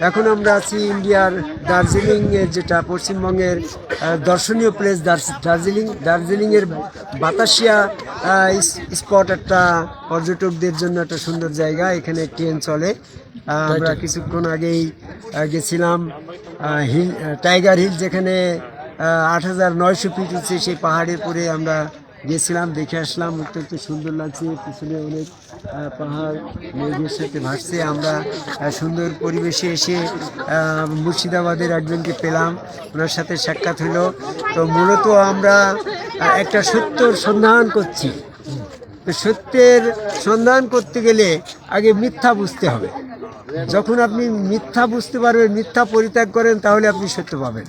এখন আমরা আছি ইন্ডিয়ার দার্জিলিং এর যেটা পশ্চিমবঙ্গের দর্শনীয় প্লেস দার্জিলিং দার্জিলিং এর বাতাসিয়া স্পট একটা পর্যটকদের জন্য একটা সুন্দর জায়গা। এখানে ট্রেন চলে। আমরা কিছুক্ষণ আগেই গেছিলাম হিল টাইগার হিল যেখানে আট হাজার নয়শো ফিট উঠছে সেই পাহাড়ের উপরে আমরা গেছিলাম, দেখে আসলাম অত্যন্ত সুন্দর লাগছে, পিছনে অনেক পাহাড়, মেঘের সাথে ভাসছে। আমরা সুন্দর পরিবেশে এসে মুর্শিদাবাদের একজনকে পেলাম, ওনার সাথে সাক্ষাৎ হলো। তো মূলত আমরা একটা সত্যর সন্ধান করছি। তো সত্যের সন্ধান করতে গেলে আগে মিথ্যা বুঝতে হবে। যখন আপনি মিথ্যা বুঝতে পারবেন, মিথ্যা পরিত্যাগ করেন, তাহলে আপনি সত্য পাবেন।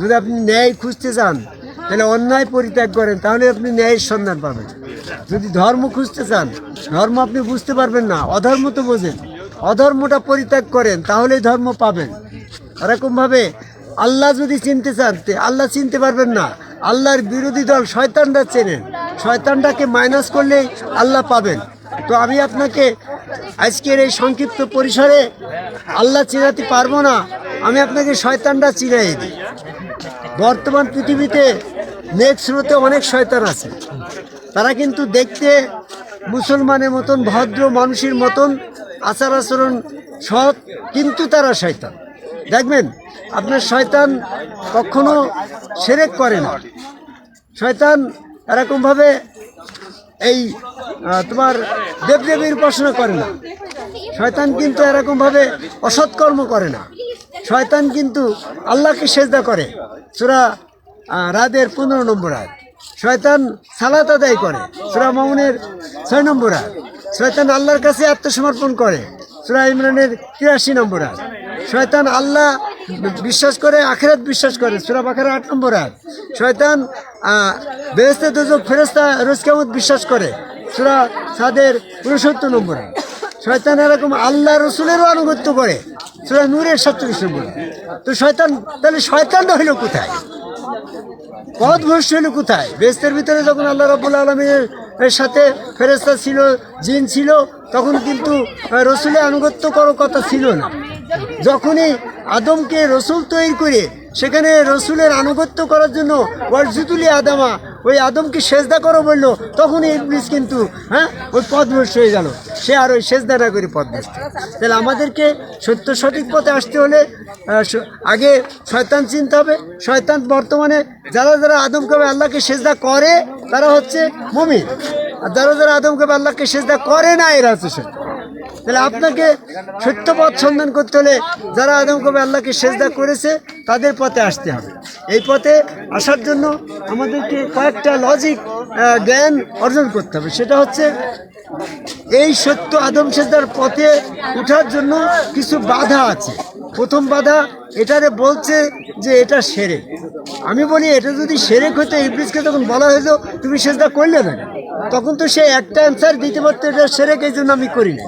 যদি আপনি ন্যায় খুঁজতে চান তাহলে অন্যায় পরিত্যাগ করেন, তাহলে আপনি ন্যায়ের সন্ধান পাবেন। যদি ধর্ম খুঁজতে চান, ধর্ম আপনি বুঝতে পারবেন না, অধর্ম তো বোঝেন। অধর্মটা পরিত্যাগ করেন, তাহলেই ধর্ম পাবেন। এরকমভাবে আল্লাহ যদি চিনতে চান আল্লাহ চিনতে পারবেন না। আল্লাহর বিরোধী দল শয়তানরা চেনেন। শয়তানটাকে মাইনাস করলেই আল্লাহ পাবেন। তো আমি আপনাকে আজকের এই সংক্ষিপ্ত পরিসরে আল্লাহ চিনাতে পারব না, আমি আপনাকে শয়তানটা চিনাই দিই। বর্তমান পৃথিবীতে নেক্সট স্রোতে অনেক শয়তান আছে। তারা কিন্তু দেখতে মুসলমানের মতন, ভদ্র মানুষের মতন, আচার আচরণ সৎ, কিন্তু তারা শয়তান। দেখবেন, আপনার শয়তান কখনো সেরেক করে না। শয়তান এরকমভাবে এই তোমার দেবদেবীর উপাসনা করে না। শয়তান কিন্তু এরকমভাবে অসৎকর্ম করে না। শয়তান কিন্তু আল্লাহকে সেজদা করে। সুরা রাদের পনেরো নম্বর আয় শয়তান সালাত আদায় করে। সুরা মামুনের ছয় নম্বর আয় শয়তান আল্লাহর কাছে আত্মসমর্পণ করে। সুরা ইমরানের তিরাশি নম্বর আয় শয়তান আল্লাহ বিশ্বাস করে, আখেরাত বিশ্বাস করে। সুরা বাখারা আট নম্বর আয় শয়তান বেহেস্তে দুজক ফেরেস্তা রোজ কেমন বিশ্বাস করে। সুরা সাদের উনসত্তর নম্বর আয় শয়তান এরকম আল্লাহ রসুলেরও আনুগত্য করে। সুরা নূরের সাতচল্লিশ নম্বর। তো শয়তান, তাহলে শয়তানটা হইল কোথায়? পথ ভ্রষ্ট কোথায়? বেস্তের ভিতরে যখন আল্লাহ রবুল আলমীর সাথে ফেরেস্তা ছিল, জিন ছিল, তখন কিন্তু রসুলের আনুগত্য করার কথা ছিল না। যখনই আদমকে রসুল তৈরি করে, সেখানে রসুলের আনুগত্য করার জন্য ওয়ার্জুতুলি আদামা ওই আদমকে সেজদা করো বলল তখন ইবলিস কিন্তু হ্যাঁ ওই পথভ্রষ্ট হয়ে গেল। সে আর ওই সেজদা না করে পথভ্রষ্ট তাহলে আমাদেরকে সত্য সঠিক পথে আসতে হলে আগে শয়তান চিনতে হবে। শয়তান বর্তমানে যারা যারা আদমকে আল্লাহকে সেজদা করে, তারা হচ্ছে মমিন। আর যারা যারা আদমকে আল্লাহকে সেজদা করে না, এরা হচ্ছে। তাহলে আপনাকে সত্য পথ সন্ধান করতে হলে যারা আদম কবে আল্লাহকে সেজদা করেছে, তাদের পথে আসতে হবে। এই পথে আসার জন্য আমাদেরকে কয়েকটা লজিক জ্ঞান অর্জন করতে হবে। সেটা হচ্ছে, এই সত্য আদম সেজদার পথে ওঠার জন্য কিছু বাধা আছে। প্রথম বাধা, এটারে বলছে যে এটা সেরে আমি বলি, এটা যদি সেরেক হতো, ইবলিসকে তখন বলা হয়েছে তুমি সেজদা করলে না তখন তো সে একটা অ্যান্সার দিতে পারতো, এটা সেরেক, এই জন্য আমি করি না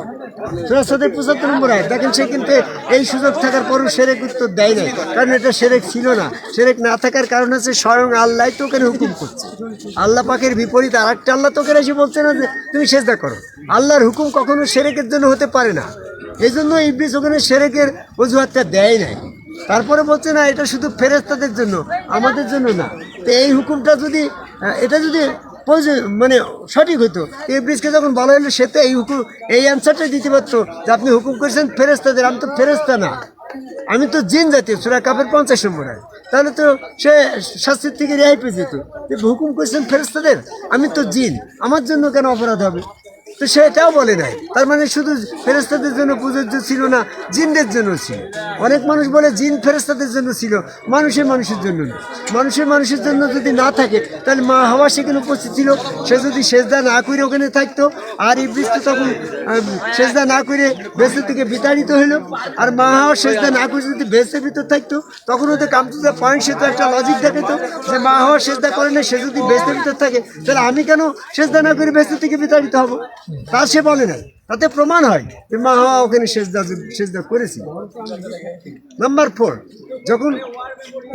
সুরাসাদের পঁচাত্তর নম্বর আয়। দেখেন সে কিন্তু এই সুযোগ থাকার পরও সেরেক উত্তর দেয় নাই। কারণ এটা সেরেক ছিল না। সেরেক না থাকার কারণ হচ্ছে স্বয়ং আল্লাহ তোকে হুকুম করছে। আল্লাহ পাকের বিপরীত আর একটা আল্লাহ তোকে এসে বলছে না যে, তুমি সেজদা করো। আল্লাহর হুকুম কখনো সেরেকের জন্য হতে পারে না। এই জন্য ইবলিস ওখানে সেরেকের অজুহাতটা দেয় নাই। তারপরে বলছে, না, এটা শুধু ফেরেস্তাদের জন্য, আমাদের জন্য না। তো এই হুকুমটা যদি এটা যদি মানে সঠিক হতো ইবলিসকে যখন বলা হলো সে তো এই হুকুম, এই অ্যান্সারটা দিতে পারতো যে আপনি হুকুম করেছেন ফেরেস্তাদের আমি তো ফেরেস্তা না। আমি তো জিন জাতীয় সুরা কাপের পঞ্চাশ নম্বর হয় তাহলে তো সে শাস্তির থেকে রেহাই পেয়ে যেত। হুকুম করেছেন ফেরেস্তাদের আমি তো জিন। আমার জন্য কেন অপরাধ হবে? তো সে এটাও বলে নাই। তার মানে শুধু ফেরেস্তাদের জন্য প্রযোজ্য ছিল না, জিনদের জন্য ছিল। অনেক মানুষ বলে জিন ফেরেস্তাদের জন্য ছিল মানুষের মানুষের জন্য না। মানুষের মানুষের জন্য যদি না থাকে, তাহলে মা হাওয়া সেখানে উপস্থিত ছিল। সে যদি সেজদা না করে ওখানে থাকতো, আর ইবলিস তো তখন সেজদা না করে বেসের থেকে বিতাড়িত হলো। আর মা হাওয়া সেজদা না করে যদি বেসের ভিতর থাকতো, তখন ওদের কামতুজা পয়েন্ট সে তো একটা লজিক দেখাতো যে মা হাওয়া সেজদা করে না, সে যদি বেসের ভিতর থাকে, তাহলে আমি কেন সেজদা না করে বেসের থেকে বিতাড়িত হব? তা সে বলে না তাতে প্রমাণ হয়। মা হাওয়া ওখানে সেজদা সেজদা করেছিল নাম্বার ফোর যখন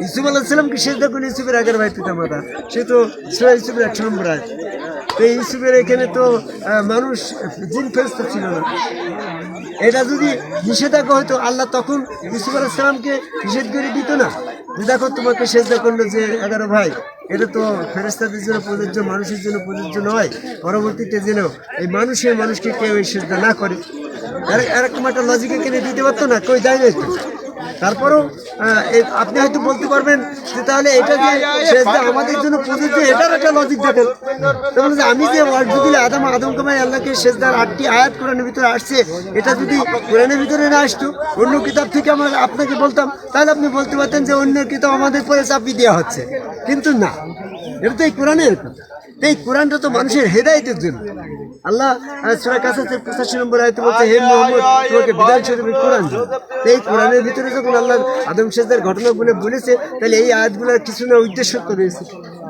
ইসুফ আলাহিসাল্লামকে সেজদা করলে ইসুফের আগের ভাই পিতা মাতা সে তো ইসুফের একশো নম্বর আয় তো ইসুফের এখানে তো মানুষ জিন ফেরস্তা ছিল না। এটা যদি নিষেধাজ্ঞা হতো আল্লাহ তখন ইসুফ আলাইসালামকে নিষেধ করে দিত না। দেখো তোমাকে সেজদা করল যে এগারো ভাই। এটা তো ফেরেস্তাদের জন্য প্রযোজ্য, মানুষের জন্য প্রযোজ্য নয় পরবর্তীতে যেন এই মানুষের মানুষকে কেউ এই না করে এর- এরকম একটা লজিকে কিনে দিতে পারতো না কেউ যায় না। তারপরেও আপনি হয়তো বলতে পারবেন যে তাহলে এটা যে আমাদের জন্য প্রযোজ্য, এটার একটা লজিক দেখেন। মানে যে আমি যে ওয়ার্ড দিলে আদম আদম কামাই আল্লাহকে সেজদার আটটি আয়াত কোরআনের ভিতরে আসছে, এটা যদি কোরআনের ভিতরে না আসতো, অন্য কিতাব থেকে আমার আপনাকে বলতাম, তাহলে আপনি বলতে পারতেন যে অন্য কিতাব আমাদের পরে চাপিয়ে দেওয়া হচ্ছে। কিন্তু না, এটা তো এই কোরআনের এই কোরআনটা তো মানুষের হেদায়েতের জন্য। আল্লাহ সুরা কাছে পঁচাশি নম্বর আয়তে বলছে হে মোহাম্মদ তোমাকে বিধান শরীফের কোরআন দিলাম।" এই কোরআনের ভিতরে যখন আল্লাহ আদম ঘটনাগুলো বলেছে তাহলে এই আয়াতগুলোর কিছু না উদ্দেশ্য তো রয়েছে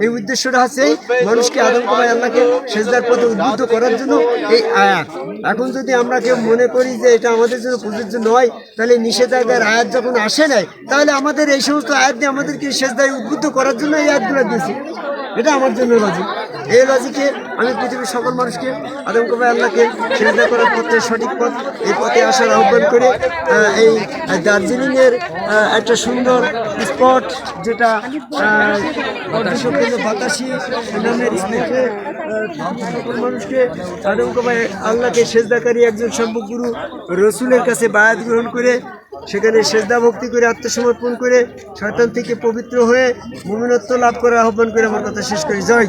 এই উদ্দেশ্যটা হচ্ছে মানুষকে আদম কমায় আল্লাহকে সেজদার পথে উদ্বুদ্ধ করার জন্য এই আয়াত। এখন যদি আমরা কেউ মনে করি যে এটা আমাদের জন্য প্রযোজ্য নয় তাহলে নিষেধাজ্ঞার আয়াত যখন আসে নাই তাহলে আমাদের এই সমস্ত আয়াত দিয়ে আমাদেরকে সেজদায় উদ্বুদ্ধ করার জন্য এই আয়াতগুলো দিয়েছে। এটা আমার জন্য লজিক এই লজিকে আমি পৃথিবীর সকল মানুষকে আদম আল্লাহকে সেজদা করার পথে, সঠিক পথ, এই পথে আসার আহ্বান করে এই দার্জিলিংয়ের একটা সুন্দর স্পট যেটা বাতাসি নামের সকল মানুষকে আদম আল্লাহকে সেজদাকারী একজন সম্ভব গুরু রসুলের কাছে বায়াত গ্রহণ করে সেখানে সেজদা ভক্তি করে, আত্মসমর্পণ করে, শয়তান থেকে পবিত্র হয়ে মুমিনত্ব লাভ করার আহ্বান করে আমার কথা শেষ করি। জয়